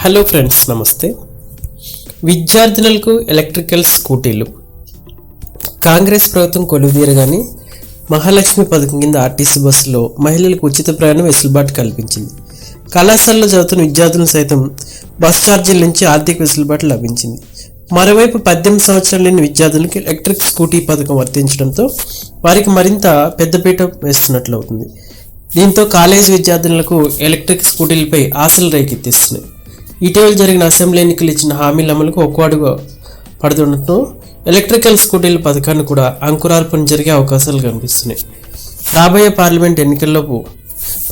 Hello friends నమస్తే. విద్యార్థినులకు electrical స్కూటీలు. కాంగ్రెస్ ప్రభుత్వం కొలువుదీరగానే మహాలక్ష్మి పథకం కింద ఆర్టీసీ బస్సులో మహిళలకు ఉచిత ప్రయాణం వెసులుబాటు కల్పించింది. కళాశాలలో చదువుతున్న విద్యార్థులు సైతం బస్ ఛార్జీల నుంచి ఆర్థిక వెసులుబాటు లభించింది. మరోవైపు పద్దెనిమిది సంవత్సరాలు లేని విద్యార్థులకు ఎలక్ట్రిక్ స్కూటీ పథకం వర్తించడంతో వారికి మరింత పెద్దపీట వేస్తున్నట్లు అవుతుంది దీంతో కాలేజీ విద్యార్థులకు ఎలక్ట్రిక్ స్కూటీలపై ఆశలు రేకెత్తిస్తున్నాయి. ఇటీవల జరిగిన అసెంబ్లీ ఎన్నికలు ఇచ్చిన హామీల అమలుకు ఒక్కో అడుగు పడుతుండటం ఎలక్ట్రికల్ స్కూటీల పథకాన్ని కూడా అంకురార్పణ జరిగే అవకాశాలు కనిపిస్తున్నాయి. రాబోయే పార్లమెంట్ ఎన్నికల్లోపు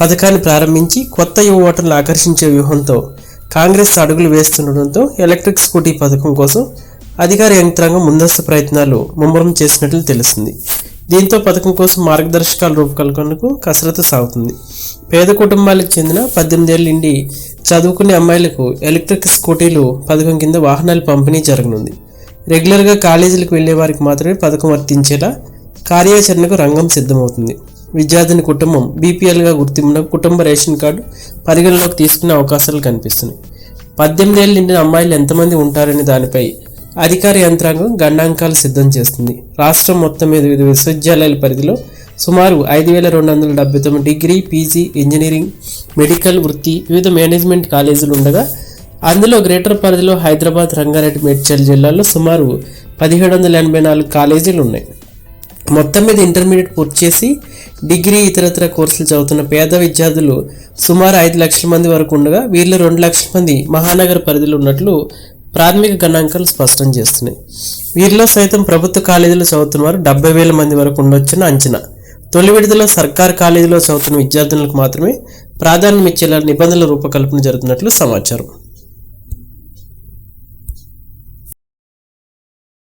పథకాన్ని ప్రారంభించి కొత్త యువ ఓటర్లు ఆకర్షించే వ్యూహంతో కాంగ్రెస్ అడుగులు వేస్తుండటంతో ఎలక్ట్రిక్ స్కూటీ పథకం కోసం అధికార యంత్రాంగం ముందస్తు ప్రయత్నాలు ముమ్మరం చేసినట్లు తెలుస్తుంది. దీంతో పథకం కోసం మార్గదర్శకాల రూపకల్పనకు కసరత్తు సాగుతుంది. పేద కుటుంబాలకు చెందిన పద్దెనిమిది ఏళ్ళ నుండి చదువుకునే అమ్మాయిలకు ఎలక్ట్రిక్ స్కూటీలు పథకం కింద వాహనాలు పంపిణీ జరగనుంది. రెగ్యులర్గా కాలేజీలకు వెళ్ళే వారికి మాత్రమే పథకం వర్తించేలా కార్యాచరణకు రంగం సిద్ధమవుతుంది. విద్యార్థిని కుటుంబం బీపీఎల్గా గుర్తింపున కుటుంబ రేషన్ కార్డు పరిగణలోకి తీసుకునే అవకాశాలు కనిపిస్తున్నాయి. పద్దెనిమిది ఏళ్ళ నిండిన అమ్మాయిలు ఎంతమంది ఉంటారనే దానిపై అధికార యంత్రాంగం గణాంకాలు సిద్ధం చేస్తుంది. రాష్ట్రం మొత్తం మీద వివిధ విశ్వవిద్యాలయాల పరిధిలో సుమారు ఐదు వేల రెండు వందల డెబ్బై తొమ్మిది డిగ్రీ పీజీ ఇంజనీరింగ్ మెడికల్ వృత్తి వివిధ మేనేజ్మెంట్ కాలేజీలు ఉండగా అందులో గ్రేటర్ పరిధిలో హైదరాబాద్ రంగారెడ్డి మేడ్చల్ జిల్లాల్లో సుమారు పదిహేడు వందల ఎనభై నాలుగు కాలేజీలు ఉన్నాయి. మొత్తం మీద ఇంటర్మీడియట్ పూర్తి చేసి డిగ్రీ ఇతరతర కోర్సులు చదువుతున్న పేద విద్యార్థులు సుమారు ఐదు లక్షల మంది వరకు ఉండగా వీళ్ళు రెండు లక్షల మంది మహానగర పరిధిలో ఉన్నట్లు ప్రాథమిక గణాంకాలు స్పష్టం చేస్తున్నాయి. వీరిలో సైతం ప్రభుత్వ కాలేజీలు చదువుతున్న వారు డెబ్బై వేల మంది వరకు ఉండొచ్చని అంచనా. తొలి విడుదల సర్కార్ కాలేజీలో చదువుతున్న విద్యార్థులకు మాత్రమే ప్రాధాన్యం ఇచ్చేలా నిబంధనల రూపకల్పన జరుగుతున్నట్లు సమాచారం.